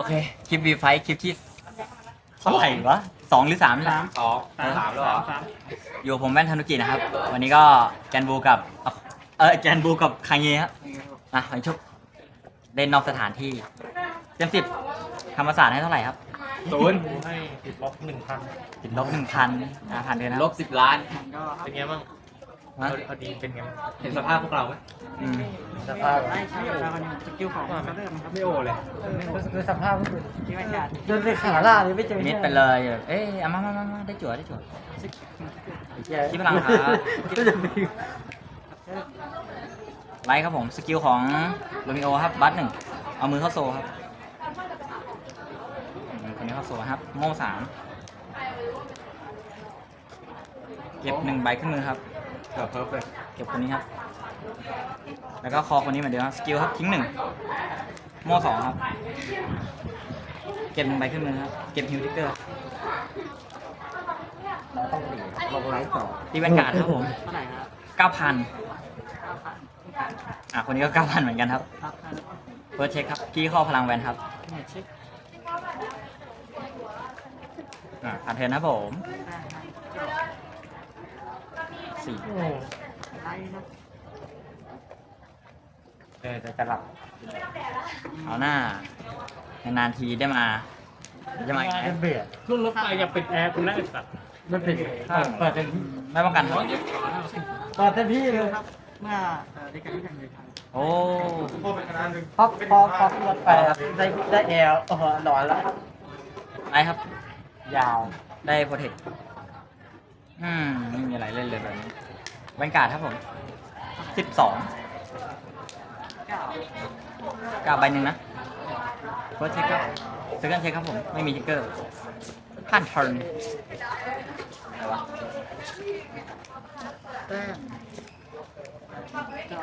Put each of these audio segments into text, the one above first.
โอเค คลิปวีไฟคลิปที่เท่าไหร่วะสองหรือสามนี่แหละสองสามแล้วเหรอ สามอยู่กับผมแว่นธนุกินะครับ วันนี้ก็แกนบูกับ เออแกนบูกับคางเยครับอะไปชุบเล่นนอกสถานที่ เต็มสิบธรรมศาสตร์ให้เท่าไหร่ครับศูนย์ให้ติดลบหนึ่งพันติดลบหนึ่งพันอ่าผ่านเดือนนะลบสิบล้าน เป็นไงบ้าง ฮะเอาเอาดีเป็นไงบ้างเห็นสภาพพวกเราไหมอืมสภาพได้ใช้ราวันสกิลของเขาเริ่มครับไม่โอเลยคือสภาพก็คือที่ว่าการเดินไปขาล่าเลยไม่เจอมิดไปเลย เอ้ยเอามามามามาได้จั่วได้จั่วที่พลังครับก็จะมีไลท์ครับผมสกิลของโรมิโอครับบัตหนึ่งเอามือเข้าโซครับอืมคนนี้เข้าโซครับโม่สามเก็บหนึ่งใบขึ้นมือครับ เกือบเพอร์เฟกเก็บคนนี้ครับ แล้วก็คอคนนี้เหมือนเดิมครับ สกิลครับทิ้งหนึ่งโม่สองครับ เก็บหนึ่งใบขึ้นมือครับ เก็บฮิวทิกเกอร์ลงไลฟ์ต่อตีแวนการ์ดครับผมเท่าไหร่ครับเก้าพันอะคนนี้ก็เก้าพันเหมือนกันครับครับเฟิร์สเช็คครับกี้ข้อพลังแวนครับเนี่ยเช็คอ่าผ่านเทิร์นครับผม สี่โอ้ไล่นะเออจะจะหลับ เอาหน้า นานๆทีได้มา จะมาอีกไหมเป็นเบียดรุ่นรถไฟอย่าปิดแอร์คุณน่าจะตัดมันเป็นเปิดเป็นไม่ป้องกันครับเปิดเต็มที่เลยครับ เมื่อเอ่อได้การที่ทางเดินทางโอ้พอพอพอขึ้นรถไปครับได้ได้แอลโอ้โหหลอนแล้วไรครับ ยาวได้โปรเทคอืมไม่มีอะไรเล่นเลยแบบนี้แวนการ์ดครับผมสิบสองเก้าเก้าใบหนึ่งนะเฟิร์สเช็คครับเซคันด์เช็คครับผม ไม่มีทิกเกอร์ผ่านเทิร์นอะไรวะแต้มก็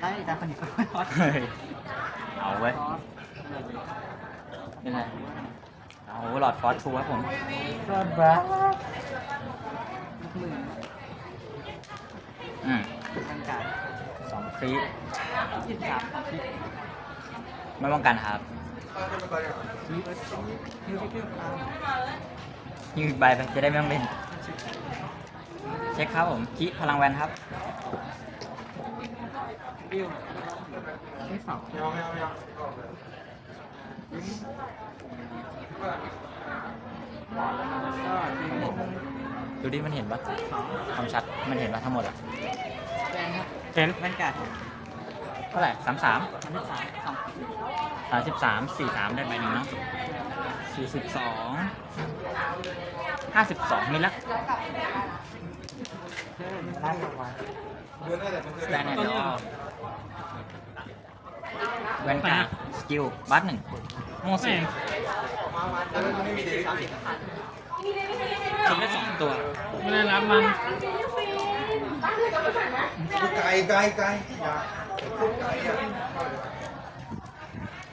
ไล่ดาวคนนี้ก็ไม่รอดเฮ้ยเอาเว้ยคอสเป็นไรเอาหลอดฟอสทูครับผมก็บล็อกลูกมือ อืมทางการสองครีปยี่สิบสามของที่ไม่ป้องกันครับยูเอสยูเอสยูครับยิงอีกใบไปจะได้ไม่ต้องเล่นเช็คครับผมคิพลังแวนครับบิวไม่สองก็ ดีดูดิมันเห็นปะความชัดมันเห็นปะทั้งหมดอะแดงครับเห็นแวนการ์ดเท่าไหร่สามสามอันที่สามสองสามสิบสามสี่สามได้ใบหนึ่งเนาะสี่สิบสองห้าสิบสองมิลละเชิญน่าสนใจสแตนแอนด์แวนการ์ดสกิลบัตหนึ่งโม่สี่ชิ้นละส องตัว ไม่ได้รับมันไกลไกลไกลอย่าพูดไกลอะ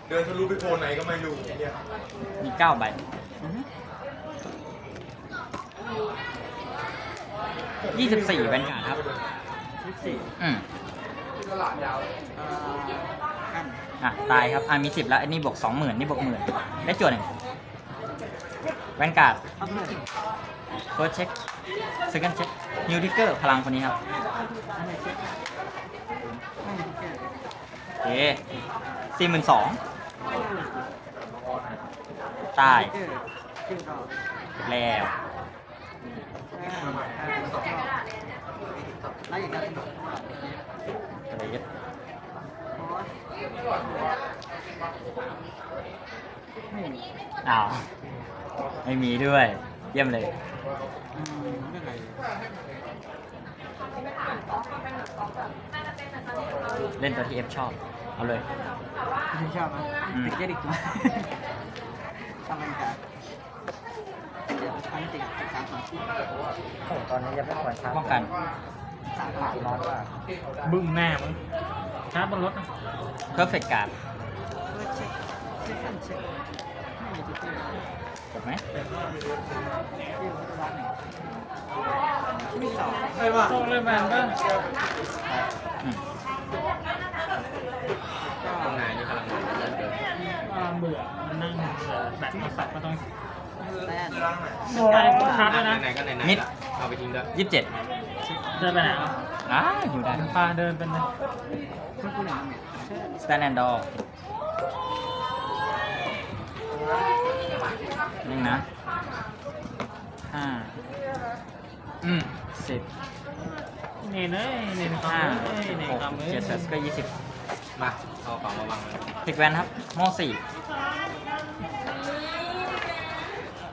เดินทะลุไปโพไหนก็ไม่รู้เนี่ยมีเก้าใบยี่สิบสี่แวนการ์ดครับสิบสี่อืมเอ่อกันอะตายครับอะมีสิบแล้วอันนี้บวกสองหมื่นนี่บวกหมื่นได้จวดหนึ่งแวนการ์ดอัพ เฟิร์สเช็คเซคันเช็คนิวทิกเกอร์พลังคนนี้ครับเช็คไม่มีเกิดโอเคสี่หมื่นสองตายแล้วอะไรเงี้ยอะอ้าว ไม่มีด้วย ยี่ยมเลยอืมเรื่องอะไรเล่นตัวที่เอฟชอบ เอาเลยคุณชอบไหมอืมติดเยอะดิกว่าทำบรรยากาศเดี๋ยวอันติดสามสองที่โอ้ตอนนี้ยังไม่ปล่อยชาร์จป้องกันสามผ่านร้อนมากบึ้มแน่มึงชาร์จบนรถนะเพอร์เฟกต์การ์ดเพื่อเช็คเช็คกันเช็คไม่มีจุด เกิดจบไหมที่ร้านหนึ่งที่สองต้องเล่นแมนบ้างอืมก็ทำงานนี่พลังงานเยอะเกินกำลังเบื่อมันนั่งสัตว์ก็ต้องแน่นกายก็ชาร์จแล้วนะไหนๆก็ไหนมิดๆเอาไปทิ้งด้วยยี่สิบเจ็ดเดินไปไหนอะอ่าอยู่ได้พาเดินเป็นเลยคุณคุณหนึ่งสแตนแอนด์ดอ นี่นะห้าอืมสิบเนยเนยเนยห้าคำเอ้ยเนยหกคำเอ้ยเจ็ดแปดก็ยี่สิบมาเอาของมาวางเลยติกแวนครับโม่สี่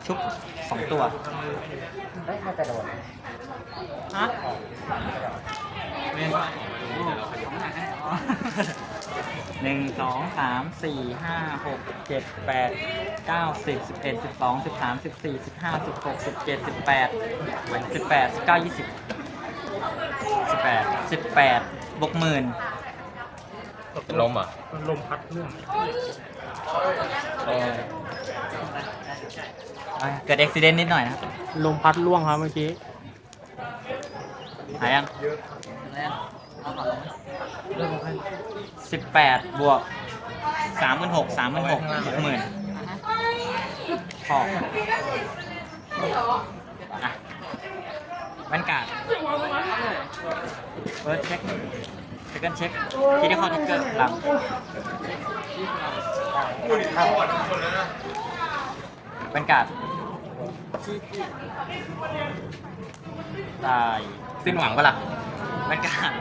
ชุบสองตัวเฮ้ยไม่กระโดดฮะไม่ให้ของม หนึ่งสองสามสี่ห้าหกเจ็ดแปดเก้าสิบสิบเอ็ดสิบสองสิบสามสิบสี่สิบห้าสิบหกสิบเจ็ดสิบแปดสิบแปดสิบเก้ายี่สิบสิบแปดสิบแปดบวกหมื่นลมอะลมพัดเรื่องเออเอาเกิดอุบิเหตุนิดหน่อยนะครับ ลมพัดล่วงครับเมื่อกี้ หายยังแน่นเอาก่อนลง สิบแปดบวกสามหมื่นหกสามหมื่นหกหกหมื่นพออะแว่นการ์ดเฟิร์สเช็คเซคันด์เช็คคิดที่ข้อทิกเกอร์หลังแว่นการ์ดตายสิ้นหวังปะล่ะแว่นการ์ด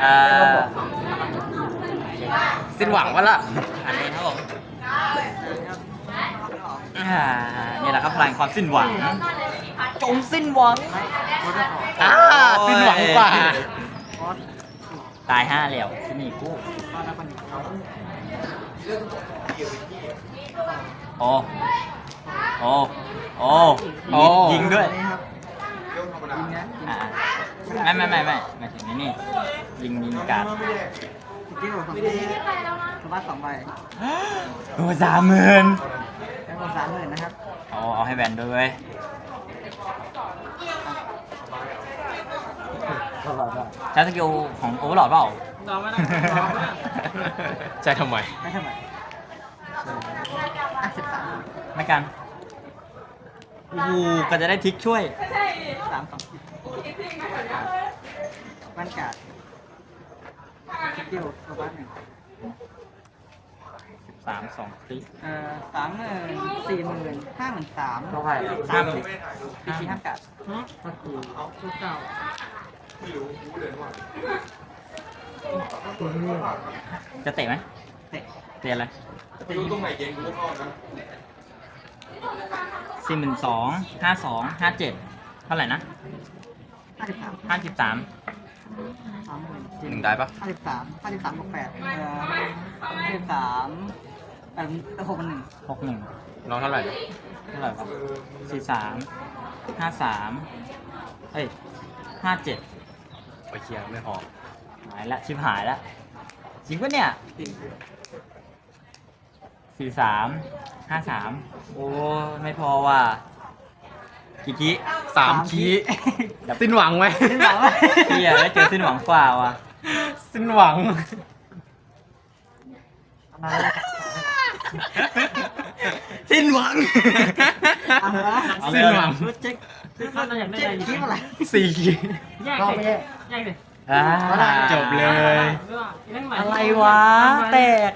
เอ่อสิ้นหวังปะล่ะอันนี้ครับผมอ่านี่แหละครับพลังความสิ้นหวัง จงสิ้นหวังอ่าสิ้นหวังกว่า ตายห้าแล้วที่นี่กูโอ้โอ้โอ้โอ้ยิงด้วยนี่ครับยิงนะอ่า ไม่ไม่ไม่ไม่ไม่ถึงนี่นี่ยิงยิงการ์ดสกิลสองทีสวัสดสองใบโอ้สามหมื่นแล้วก็สามหมื่นนะครับเอาเอาให้แบนด้วยเว้ยตลอดอะใช้สกิลของโอเวอร์ลอดเปล่าเราไม่ได้เราไม่ได้ใช่ทำไม ไม่ทำไมอะสิบสามไม่กันโอ้โหก็จะได้ทิกช่วย สามสองสิบ บ้านกาดสกิลสวัสดหนึ่งสามสองทิกเอ่อสามหมื่นสี่หมื่นห้าหมื่นสามเท่าไหร่ห้าหมื่นปีชีห้ามกาดฮะชุดเก่าจะเตะไหมเตะเตะอะไรเตะยิงสี่หมื่นสองห้าสองห้าเจ็ดเท่าไหร่นะ ห้าสิบสามห้าสิบสามสามหมื่นหนึ่งได้ปะห้าสิบสามห้าสิบสามบวกแปดเอ่อห้าสิบสามแปดเอ่อหกพันหนึ่งหกหนึ่งน้องเท่าไหร่เท่าไหร่วะสี่สามห้าสามเฮ้ยห้าเจ็ดไปเคลียร์ไม่พอหายละชิบหายละจริงปะเนี่ยสี่สามห้าสามโอ้ไม่พอว่ะ กี่กิสามคีสิ้นหวังไหมสิ้นหวังไหมเฮียแล้วเจอสิ้นหวังกว่าว่ะสิ้นหวังมาแล้วสิ้นหวังเอาละสิ้นหวังเช็คคือถ้าเราอยากได้เจ็อะดไรคิดอะไรสี่คีแยกรอบสิไม่ใช่แยกสิอ่าจบเลย อะไรวะ แตก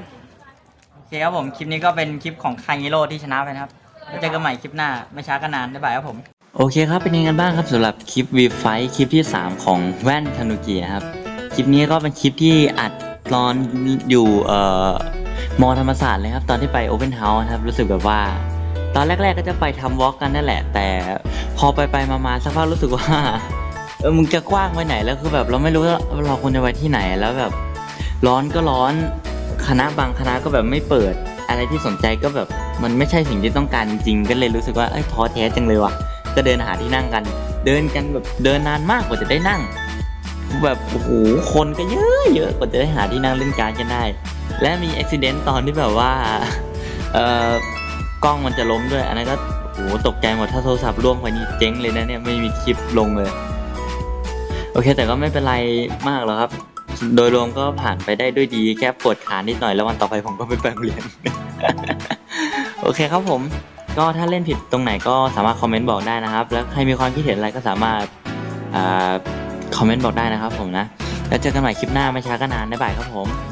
โอเคครับผม คลิปนี้ก็เป็นคลิปของคาง i โร่ที่ชนะไปนะครับแล้วเจอกันใหม่คลิปหน้า ไม่ช้าก็นาน บ๊ายบายครับผม โอเคครับเป็นยังไงกันบ้างครับสำหรับคลิปวีไฟคลิปที่ 3 ของแว่นธนุกิครับคลิปนี้ก็เป็นคลิปที่อัดตอนอยู่เอ่อมอธรรมศาสตร์เลยครับตอนที่ไปโอเพนเฮาส์ครับรู้สึกแบบว่า ตอนแรก ๆ ก็จะไปทำวอล์กกันนั่นแหละ แต่พอไปไปมาๆสักพักรู้สึกว่าเออมึงจะกว้างไปไหนแล้วคือแบบเราไม่รู้ว่าเราควรจะไปที่ไหนแล้วแบบร้อนก็ร้อนคณะบางคณะก็แบบไม่เปิด อะไรที่สนใจก็แบบมันไม่ใช่สิ่งที่ต้องการจริงๆก็เลยรู้สึกว่าเอ้ยท้อแท้จังเลยว่ะ ก็เดินหาที่นั่งกัน เดินกันแบบเดินนานมากกว่าจะได้นั่ง แบบโอ้โหคนก็เยอะเยอะกว่าจะได้หาที่นั่งเล่นการกันได้ และมีอุบิเหตุตอนที่แบบว่าเอ่อกล้องมันจะล้มด้วย อันนั้นก็โอ้โหตกใจหมดถ้าโทรศัพท์ล่วงไปนี่เจ๊งเลยนะเนี่ยไม่มีคลิปลงเลย โอเค แต่ก็ไม่เป็นไรมากหรอกครับ โดยรวมก็ผ่านไปได้ด้วยดีแค่ปวดขานิดหน่อยแล้ววันต่อไปผมก็ไปไปโรงเรียนโอเคครับผม ก็ถ้าเล่นผิดตรงไหนก็สามารถคอมเมนต์บอกได้นะครับ แล้วใครมีความคิดเห็นอะไรก็สามารถอาคอมเมนต์บอกได้นะครับผมนะ แล้วเจอกันใหม่คลิปหน้าไม่ช้าก็นานบ๊ายบายครับผม